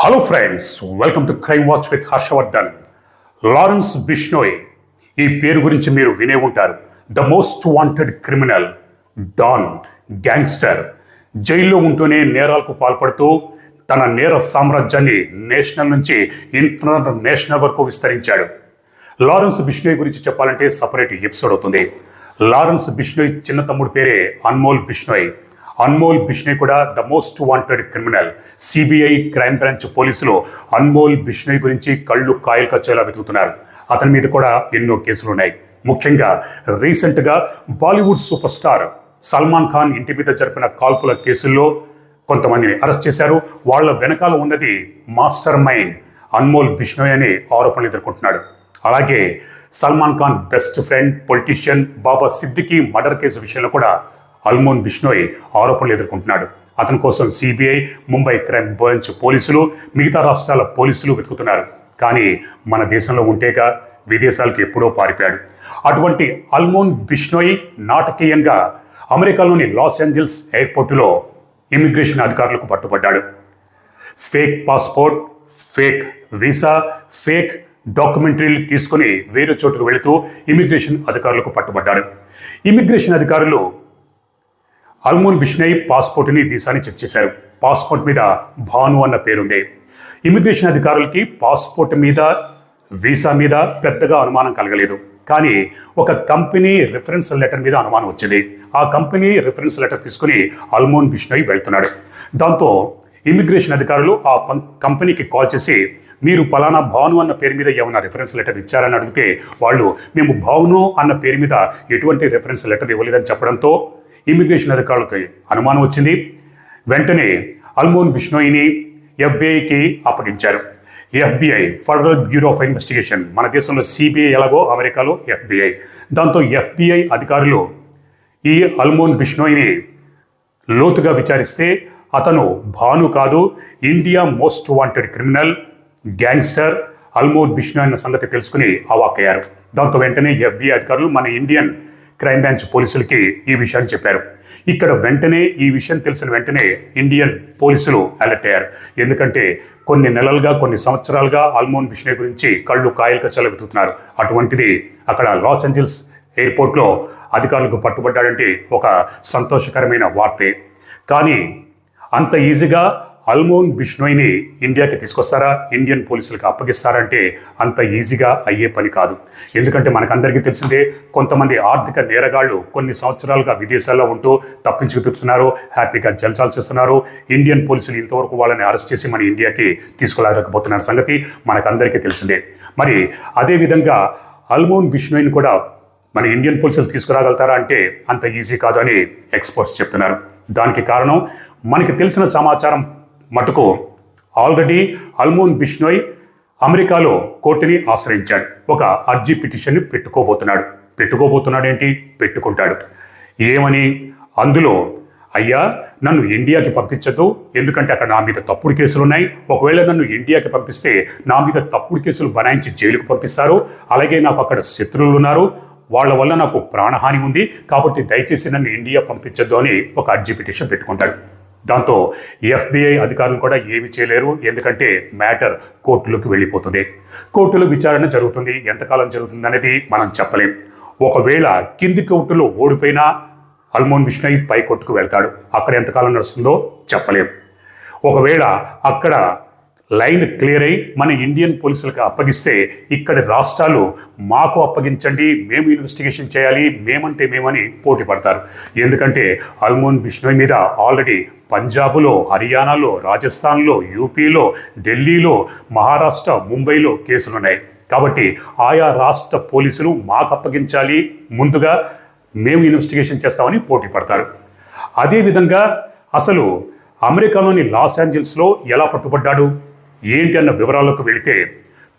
Hello friends welcome to crime watch with Harshavardhan Lawrence Bishnoi ఈ పేరు గురించి మీరు వినే ఉంటారు. The most wanted criminal don gangster జైల్లో ఉంటూనే నేరాలకు పాల్పడుతూ తన నేర సామ్రాజ్యాన్ని నేషనల్ నుంచి ఇంటర్నేషనల్ వరకు విస్తరించాడు. లారెన్స్ బిష్నోయ్ గురించి చెప్పాలంటే సపరేట్ ఎపిసోడ్ అవుతుంది. లారెన్స్ బిష్నోయ్ చిన్న తమ్ముడు పేరే అన్మోల్ బిష్నోయ్ అన్మోల్ బిష్ణే కూడా the most wanted criminal CBI crime branch పోలీసులు అన్మోల్ బిష్నోయ్ గురించి కళ్ళు కాయలు కచ్చేలా వెతుకుతున్నారు. అతని మీద కూడా ఎన్నో కేసులు ఉన్నాయి. ముఖ్యంగా రీసెంట్గా Bollywood super star Salman Khan ఇంటి మీద జరిపిన కాల్పుల కేసుల్లో కొంతమందిని అరెస్ట్ చేశారు. వాళ్ళ వెనకాల ఉన్నది మాస్టర్ మైండ్ అన్మోల్ బిష్నోయ్ అనే ఆరోపణలు ఎదుర్కొంటున్నాడు. అలాగే Salman Khan best friend politician Baba Siddique murder case విషయంలో కూడా అల్మోన్ బిష్నోయ్ ఆరోపణలు ఎదుర్కొంటున్నాడు. అతని కోసం సిబిఐ ముంబై క్రైమ్ బ్రాంచ్ పోలీసులు మిగతా రాష్ట్రాల పోలీసులు వెతుకుతున్నారు. కానీ మన దేశంలో ఉంటేగా విదేశాలకు ఎప్పుడో పారిపోయాడు. అటువంటి అల్మోన్ బిష్నోయ్ నాటకీయంగా అమెరికాలోని లాస్ ఏంజల్స్ ఎయిర్పోర్టులో ఇమిగ్రేషన్ అధికారులకు పట్టుబడ్డాడు. Fake passport fake visa fake డాక్యుమెంటరీలు తీసుకుని వేరే చోటుకు వెళుతూ ఇమిగ్రేషన్ అధికారులకు పట్టుబడ్డాడు. ఇమిగ్రేషన్ అధికారులు అల్మోన్ బిష్నయ్ పాస్పోర్ట్ని వీసాని చెక్ చేశారు. పాస్పోర్ట్ మీద భాను అన్న పేరుంది. ఇమిగ్రేషన్ అధికారులకి పాస్పోర్ట్ మీద వీసా మీద పెద్దగా అనుమానం కలగలేదు. కానీ ఒక కంపెనీ రిఫరెన్స్ లెటర్ మీద అనుమానం వచ్చింది. ఆ కంపెనీ రిఫరెన్స్ లెటర్ తీసుకుని అల్మోన్ బిష్నయ్ వెళ్తున్నాడు. దాంతో ఇమిగ్రేషన్ అధికారులు ఆ పం- కంపెనీకి కాల్ చేసి మీరు పలానా భాను అన్న పేరు మీద ఏమైనా రిఫరెన్స్ లెటర్ ఇచ్చారని అడిగితే వాళ్ళు మేము భాను అన్న పేరు మీద ఎటువంటి రిఫరెన్స్ లెటర్ ఇవ్వలేదని చెప్పడంతో ఇమిగ్రేషన్ అధికారులకి అనుమానం వచ్చింది. వెంటనే అల్మోన్ బిష్నోయిని ఎఫ్బిఐకి అప్పగించారు. FBI federal bureau of investigation మన దేశంలో సిబిఐ ఎలాగో అమెరికాలో ఎఫ్బిఐ. దాంతో ఎఫ్బిఐ అధికారులు ఈ అల్మోన్ బిష్నోయిని లోతుగా విచారిస్తే అతను భాను కాదు India most wanted criminal gangster అల్మోన్ Bishnoi అన్న సంగతి తెలుసుకుని అవాక్కయ్యారు. దాంతో వెంటనే ఎఫ్బిఐ అధికారులు మన ఇండియన్ క్రైమ్ బ్రాంచ్ పోలీసులకి ఈ విషయాన్ని చెప్పారు. ఇక్కడ వెంటనే ఈ విషయం తెలిసిన వెంటనే ఇండియన్ పోలీసులు అలర్ట్ అయ్యారు. ఎందుకంటే కొన్ని నెలలుగా కొన్ని సంవత్సరాలుగా అల్మోన్ బిష్నే గురించి కళ్ళు కాయలు కచ్చలు వెతుకుతున్నారు. అటువంటిది అక్కడ లాస్ ఏంజల్స్ ఎయిర్పోర్ట్లో అధికారులకు పట్టుబడ్డాడంటే ఒక సంతోషకరమైన వార్తే. కానీ అంత ఈజీగా అల్మోన్ బిష్నోయ్ని ఇండియాకి తీసుకొస్తారా? ఇండియన్ పోలీసులకు అప్పగిస్తారంటే అంత ఈజీగా అయ్యే పని కాదు. ఎందుకంటే మనకందరికీ తెలిసిందే కొంతమంది ఆర్థిక నేరగాళ్ళు కొన్ని సంవత్సరాలుగా విదేశాల్లో ఉంటూ తప్పించుకు తిప్పుతున్నారు హ్యాపీగా జల్సాలు చేస్తున్నారు. ఇండియన్ పోలీసులు ఇంతవరకు వాళ్ళని అరెస్ట్ చేసి మన ఇండియాకి తీసుకురాలేకపోతున్న సంగతి మనకందరికీ తెలిసిందే. మరి అదేవిధంగా అల్మోన్ బిష్నోయ్ని కూడా మన ఇండియన్ పోలీసులు తీసుకురాగలుగుతారా అంటే అంత ఈజీ కాదు అని ఎక్స్పర్ట్స్ చెప్తున్నారు. దానికి కారణం మనకి తెలిసిన సమాచారం మటుకు ఆల్రెడీ అల్మోన్ బిష్నోయ్ అమెరికాలో కోర్టుని ఆశ్రయించాడు. ఒక అర్జీ పిటిషన్ని పెట్టుకోబోతున్నాడు. పెట్టుకోబోతున్నాడేంటి? పెట్టుకుంటాడు. ఏమని? అందులో అయ్యా నన్ను ఇండియాకి పంపించద్దు. ఎందుకంటే అక్కడ నా మీద తప్పుడు కేసులు ఉన్నాయి ఒకవేళ నన్ను ఇండియాకి పంపిస్తే నా మీద తప్పుడు కేసులు బనాయించి జైలుకు పంపిస్తారు. అలాగే నాకు అక్కడ శత్రువులు ఉన్నారు వాళ్ళ వల్ల నాకు ప్రాణహాని ఉంది. కాబట్టి దయచేసి నన్ను ఇండియా పంపించొద్దు అని ఒక అర్జీ పిటిషన్ పెట్టుకుంటాడు. దాంతో ఎఫ్బిఐ అధికారులు కూడా ఏమి చేయలేరు. ఎందుకంటే మ్యాటర్ కోర్టులోకి వెళ్ళిపోతుంది. కోర్టులో విచారణ జరుగుతుంది. ఎంతకాలం జరుగుతుంది అనేది మనం చెప్పలేం. ఒకవేళ కింది కోర్టులో ఓడిపోయినా అల్మోన్ విష్ణయ్ పై కోర్టుకు వెళ్తాడు. అక్కడ ఎంతకాలం నడుస్తుందో చెప్పలేం. ఒకవేళ అక్కడ లైన్ క్లియర్ అయి మన ఇండియన్ పోలీసులకు అప్పగిస్తే ఇక్కడి రాష్ట్రాలు మాకు అప్పగించండి మేము ఇన్వెస్టిగేషన్ చేయాలి మేమంటే మేమని పోటీ పడతారు. ఎందుకంటే అల్మోన్ బిష్ణోయ్ మీద ఆల్రెడీ పంజాబ్లో హర్యానాలో రాజస్థాన్లో యూపీలో ఢిల్లీలో మహారాష్ట్ర ముంబైలో కేసులున్నాయి. కాబట్టి ఆయా రాష్ట్ర పోలీసులు మాకు అప్పగించాలి ముందుగా మేము ఇన్వెస్టిగేషన్ చేస్తామని పోటీ పడతారు. అదేవిధంగా అసలు అమెరికాలోని లాస్ ఏంజల్స్లో ఎలా పట్టుబడ్డాడు? ఏంటి అన్న వివరాలకు వెళితే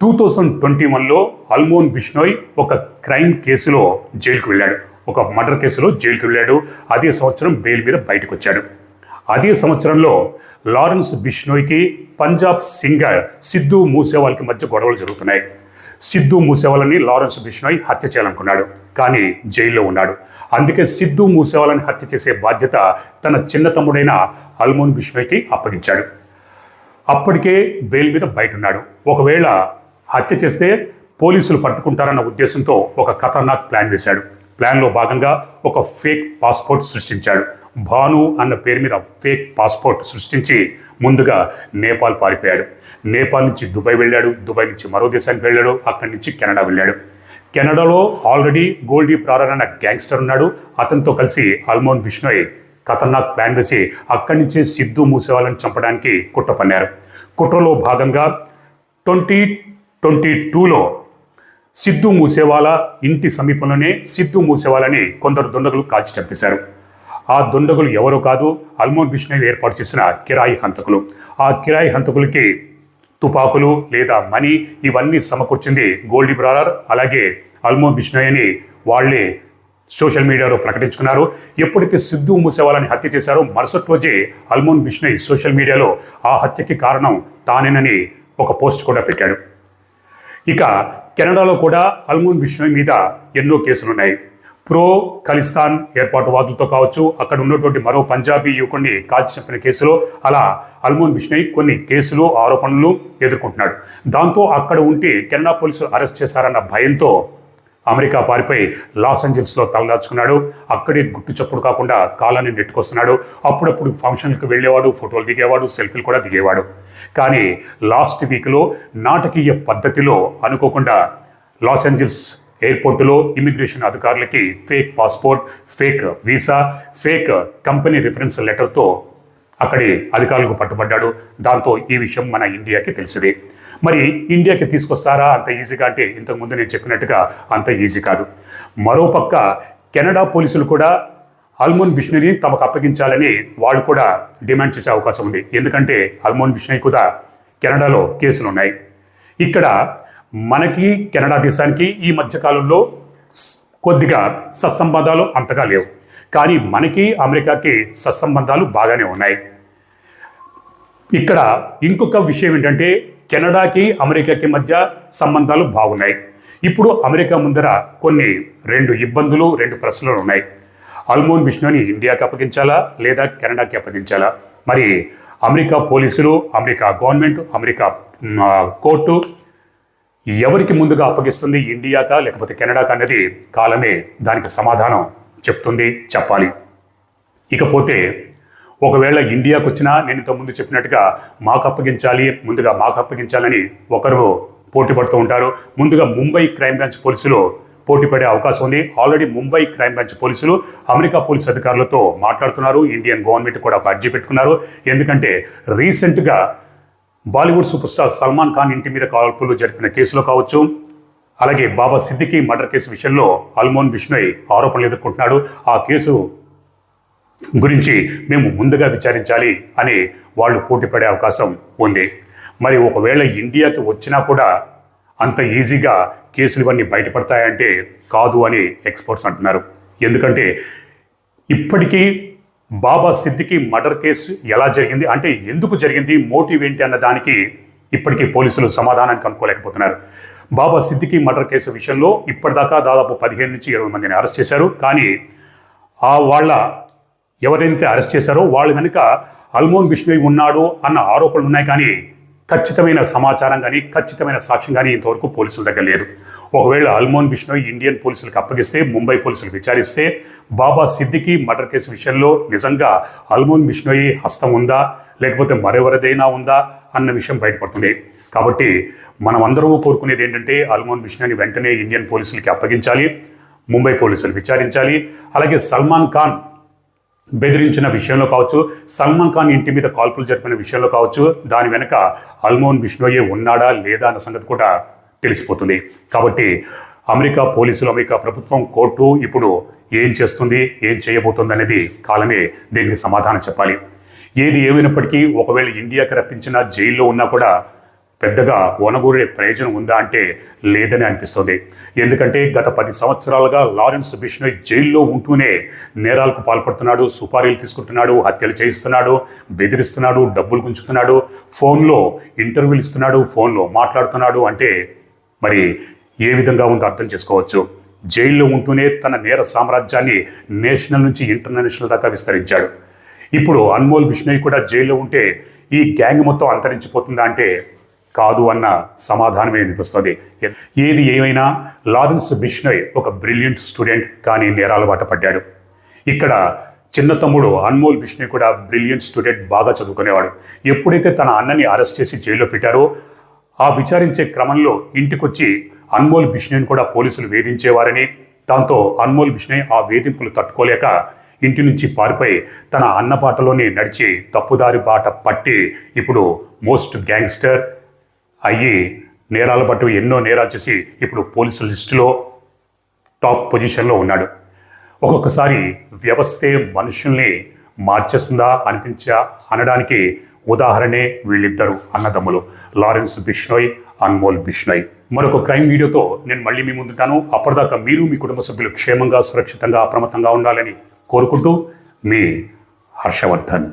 టూ థౌజండ్ ట్వంటీ వన్లో అల్మోన్ బిష్నోయ్ ఒక క్రైమ్ కేసులో జైలుకు వెళ్ళాడు. ఒక మర్డర్ కేసులో జైలుకు వెళ్ళాడు. అదే సంవత్సరం బెయిల్ మీద బయటకు వచ్చాడు అదే సంవత్సరంలో లారెన్స్ బిష్నోయ్కి పంజాబ్ సింగర్ సిద్ధు మూసేవాల్కి మధ్య గొడవలు జరుగుతున్నాయి. సిద్ధు మూసేవాళ్ళని లారెన్స్ బిష్నోయ్ హత్య చేయాలనుకున్నాడు కానీ జైల్లో ఉన్నాడు. అందుకే సిద్ధు మూసేవాళ్ళని హత్య చేసే బాధ్యత తన చిన్న తమ్ముడైన అల్మోన్ బిష్నోయ్కి అప్పగించాడు. అప్పటికే బెయిల్ మీద బయట ఉన్నాడు ఒకవేళ హత్య చేస్తే పోలీసులు పట్టుకుంటారన్న ఉద్దేశంతో ఒక ఖతర్నాక్ ప్లాన్ వేశాడు. ప్లాన్లో భాగంగా ఒక ఫేక్ పాస్పోర్ట్ సృష్టించాడు. భాను అన్న పేరు మీద ఫేక్ పాస్పోర్ట్ సృష్టించి ముందుగా నేపాల్ పారిపోయాడు. నేపాల్ నుంచి దుబాయ్ వెళ్ళాడు. దుబాయ్ నుంచి మరో దేశానికి వెళ్ళాడు. అక్కడి నుంచి కెనడా వెళ్ళాడు. కెనడాలో ఆల్రెడీ గోల్డీ ప్రారణ గ్యాంగ్స్టర్ ఉన్నాడు. అతనితో కలిసి అల్మోన్ బిష్నోయ్ ఖతర్నాక్ ప్లాన్ వేసి అక్కడి నుంచే సిద్ధు మూసేవాళ్ళని చంపడానికి కుట్ర పన్నారు. కుట్రలో భాగంగా ట్వంటీ ట్వంటీ టూలో సిద్ధు మూసేవాల ఇంటి సమీపంలోనే సిద్ధు మూసేవాలని కొందరు దుండగులు కాల్చి చంపేశారు. ఆ దుండగులు ఎవరో కాదు అల్మోన్ బిష్ణవి ఏర్పాటు చేసిన కిరాయి హంతకులు. ఆ కిరాయి హంతకులకి తుపాకులు లేదా మనీ ఇవన్నీ సమకూర్చింది గోల్డీ బ్రాలర్ అలాగే అల్మోన్ బిష్ణయ్ అని వాళ్ళే సోషల్ మీడియాలో ప్రకటించుకున్నారు. ఎప్పుడైతే సిద్ధు మూసేవాళ్ళని హత్య చేశారో మరుసటి రోజే అల్మోన్ బిష్ణోయ్ సోషల్ మీడియాలో ఆ హత్యకి కారణం తానేనని ఒక పోస్ట్ కూడా పెట్టాడు. ఇక కెనడాలో కూడా అల్మోన్ బిష్ణోయ్ మీద ఎన్నో కేసులున్నాయి. ప్రో ఖలిస్తాన్ ఏర్పాటువాదులతో కావచ్చు అక్కడ ఉన్నటువంటి మరో పంజాబీ యువకుడిని కాల్చి చంపిన కేసులో అలా అల్మోన్ బిష్ణోయ్ కొన్ని కేసులు ఆరోపణలు ఎదుర్కొంటున్నాడు. దాంతో అక్కడ ఉంటే కెనడా పోలీసులు అరెస్ట్ చేశారన్న భయంతో అమెరికా పారిపోయి లాస్ ఏంజల్స్లో తలదాచుకున్నాడు. అక్కడే గుట్టు చప్పుడు కాకుండా కాలాన్ని నెట్టుకొస్తున్నాడు. అప్పుడప్పుడు ఫంక్షన్లకు వెళ్ళేవాడు ఫోటోలు దిగేవాడు సెల్ఫీలు కూడా దిగేవాడు. కానీ లాస్ట్ వీక్లో నాటకీయ పద్ధతిలో అనుకోకుండా లాస్ ఏంజల్స్ ఎయిర్పోర్టులో ఇమిగ్రేషన్ అధికారులకి fake passport fake visa fake company reference లెటర్తో అక్కడి అధికారులకు పట్టుబడ్డాడు. దాంతో ఈ విషయం మన ఇండియాకి తెలిసింది. మరి ఇండియాకి తీసుకొస్తారా? అంత ఈజీగా అంటే ఇంతకుముందు నేను చెప్పినట్టుగా అంత ఈజీ కాదు. మరోపక్క కెనడా పోలీసులు కూడా అల్మోన్ బిష్నరీని తమకు అప్పగించాలని వాళ్ళు కూడా డిమాండ్ చేసే అవకాశం ఉంది. ఎందుకంటే అల్మోన్ బిష్నరీ కూడా కెనడాలో కేసులు ఉన్నాయి ఇక్కడ మనకి కెనడా దేశానికి ఈ మధ్యకాలంలో కొద్దిగా సత్సంబంధాలు అంతగా లేవు. కానీ మనకి అమెరికాకి సత్సంబంధాలు బాగానే ఉన్నాయి. ఇక్కడ ఇంకొక విషయం ఏంటంటే కెనడాకి అమెరికాకి మధ్య సంబంధాలు బాగున్నాయి. ఇప్పుడు అమెరికా ముందర కొన్ని రెండు ఇబ్బందులు రెండు ప్రశ్నలు ఉన్నాయి. అల్మోన్ బిష్ణోని ఇండియాకి అప్పగించాలా? లేదా కెనడాకి అప్పగించాలా? మరి అమెరికా పోలీసులు అమెరికా గవర్నమెంట్ అమెరికా కోర్టు ఎవరికి ముందుగా అప్పగిస్తుంది? ఇండియాకా? లేకపోతే కెనడాకా అనేది కాలమే దానికి సమాధానం చెప్తుంది చెప్పాలి. ఇకపోతే ఒకవేళ ఇండియాకు వచ్చినా నేను ఇంతకు ముందు చెప్పినట్టుగా మాకు అప్పగించాలి ముందుగా మాకు అప్పగించాలని ఒకరు పోటీ పడుతూ ఉంటారు. ముందుగా ముంబై క్రైమ్ బ్రాంచ్ పోలీసులు పోటీ పడే అవకాశం ఉంది. ఆల్రెడీ ముంబై క్రైమ్ బ్రాంచ్ పోలీసులు అమెరికా పోలీస్ అధికారులతో మాట్లాడుతున్నారు. ఇండియన్ గవర్నమెంట్ కూడా ఒక అర్జీ పెట్టుకున్నారు. ఎందుకంటే రీసెంట్గా Bollywood super star Salman Khan ఇంటి మీద కాల్పులు జరిపిన కేసులో కావచ్చు అలాగే బాబా సిద్దికి మర్డర్ కేసు విషయంలో అల్మోన్ బిష్ణోయ్ ఆరోపణలు ఎదుర్కొంటున్నాడు. ఆ కేసు గురించి మేము ముందుగా విచారించాలి అని వాళ్ళు పోటీ పడే అవకాశం ఉంది. మరి ఒకవేళ ఇండియాకి వచ్చినా కూడా అంత ఈజీగా కేసులు ఇవన్నీ బయటపడతాయంటే కాదు అని ఎక్స్పర్ట్స్ అంటున్నారు. ఎందుకంటే ఇప్పటికీ బాబా సిద్దికి మర్డర్ కేసు ఎలా జరిగింది అంటే ఎందుకు జరిగింది మోటివ్ ఏంటి అన్న దానికి ఇప్పటికీ పోలీసులు సమాధానానికి అనుకోలేకపోతున్నారు. బాబా సిద్దికి మర్డర్ కేసు విషయంలో ఇప్పటిదాకా దాదాపు పదిహేను నుంచి ఇరవై మందిని అరెస్ట్ చేశారు. కానీ ఆ వాళ్ళ ఎవరైతే అరెస్ట్ చేశారో వాళ్ళు కనుక అల్మోన్ బిష్ణోయ్ ఉన్నాడు అన్న ఆరోపణలు ఉన్నాయి కానీ ఖచ్చితమైన సమాచారం కానీ ఖచ్చితమైన సాక్ష్యం కానీ ఇంతవరకు పోలీసుల దగ్గర లేదు. ఒకవేళ అల్మోన్ బిష్ణోయ్ ఇండియన్ పోలీసులకు అప్పగిస్తే ముంబై పోలీసులు విచారిస్తే బాబా సిద్దికి మర్డర్ కేసు విషయంలో నిజంగా అల్మోన్ బిష్ణోయ్ హస్తం ఉందా లేకపోతే మరెవరిదైనా ఉందా అన్న విషయం బయటపడుతుంది. కాబట్టి మనం అందరూ కోరుకునేది ఏంటంటే అల్మోన్ బిష్ణోయ్ని వెంటనే ఇండియన్ పోలీసులకి అప్పగించాలి ముంబై పోలీసులు విచారించాలి. అలాగే సల్మాన్ ఖాన్ బెదిరించిన విషయంలో కావచ్చు సల్మాన్ ఖాన్ ఇంటి మీద కాల్పులు జరిపిన విషయంలో కావచ్చు దాని వెనక అల్మోన్ బిష్ణోయే ఉన్నాడా లేదా అన్న సంగతి కూడా తెలిసిపోతుంది. కాబట్టి అమెరికా పోలీసులు అమెరికా ప్రభుత్వం కోర్టు ఇప్పుడు ఏం చేస్తుంది ఏం చేయబోతుంది అనేది కాలమే దీనికి సమాధానం చెప్పాలి. ఏది ఏమైనప్పటికీ ఒకవేళ ఇండియాకి రప్పించిన జైల్లో ఉన్నా కూడా పెద్దగా వనగూరే ప్రయోజనం ఉందా అంటే లేదని అనిపిస్తుంది. ఎందుకంటే గత పది సంవత్సరాలుగా లారెన్స్ బిష్నోయ్ జైల్లో ఉంటూనే నేరాలకు పాల్పడుతున్నాడు సుపారీలు తీసుకుంటున్నాడు హత్యలు చేయిస్తున్నాడు బెదిరిస్తున్నాడు డబ్బులు గుంచుతున్నాడు ఫోన్లో ఇంటర్వ్యూలు ఇస్తున్నాడు ఫోన్లో మాట్లాడుతున్నాడు అంటే మరి ఏ విధంగా ఉందో అర్థం చేసుకోవచ్చు. జైల్లో ఉంటూనే తన నేర సామ్రాజ్యాన్ని నేషనల్ నుంచి ఇంటర్నేషనల్ దాకా విస్తరించాడు. ఇప్పుడు అన్మోల్ బిష్ణోయ్ కూడా జైల్లో ఉంటే ఈ గ్యాంగ్ మొత్తం అంతరించిపోతుందా అంటే కాదు అన్న సమాధానమే వినిపిస్తుంది ఏది ఏమైనా లారెన్స్ బిష్నోయ్ ఒక బ్రిలియంట్ స్టూడెంట్ కానీ నేరాల బాట పడ్డాడు. ఇక్కడ చిన్న తమ్ముడు అన్మోల్ బిష్ణోయ్ కూడా బ్రిలియంట్ స్టూడెంట్ బాగా చదువుకునేవాడు. ఎప్పుడైతే తన అన్నని అరెస్ట్ చేసి జైల్లో పెట్టారో ఆ విచారించే క్రమంలో ఇంటికొచ్చి అన్మోల్ బిష్ణోయ్ని కూడా పోలీసులు వేధించేవారని దాంతో అన్మోల్ బిష్ణోయ్ ఆ వేధింపులు తట్టుకోలేక ఇంటి నుంచి పారిపోయి తన అన్న బాటలోనే నడిచి తప్పుదారి బాట పట్టి ఇప్పుడు మోస్ట్ గ్యాంగ్స్టర్ అయ్యి నేరాల పట్టు ఎన్నో నేరాలు చేసి ఇప్పుడు పోలీసుల లిస్టులో టాప్ పొజిషన్లో ఉన్నాడు. ఒక్కొక్కసారి వ్యవస్థే మనుషుల్ని మార్చేస్తుందా అనిపించా అనడానికి ఉదాహరణే వీళ్ళిద్దరు అన్నదమ్ములు లారెన్స్ బిష్నోయ్ అన్మోల్ బిష్నోయ్ మరొక క్రైమ్ వీడియోతో నేను మళ్ళీ మీ ముందుంటాను. అప్పటిదాకా మీరు మీ కుటుంబ సభ్యులు క్షేమంగా సురక్షితంగా అప్రమత్తంగా ఉండాలని కోరుకుంటూ మీ హర్షవర్ధన్.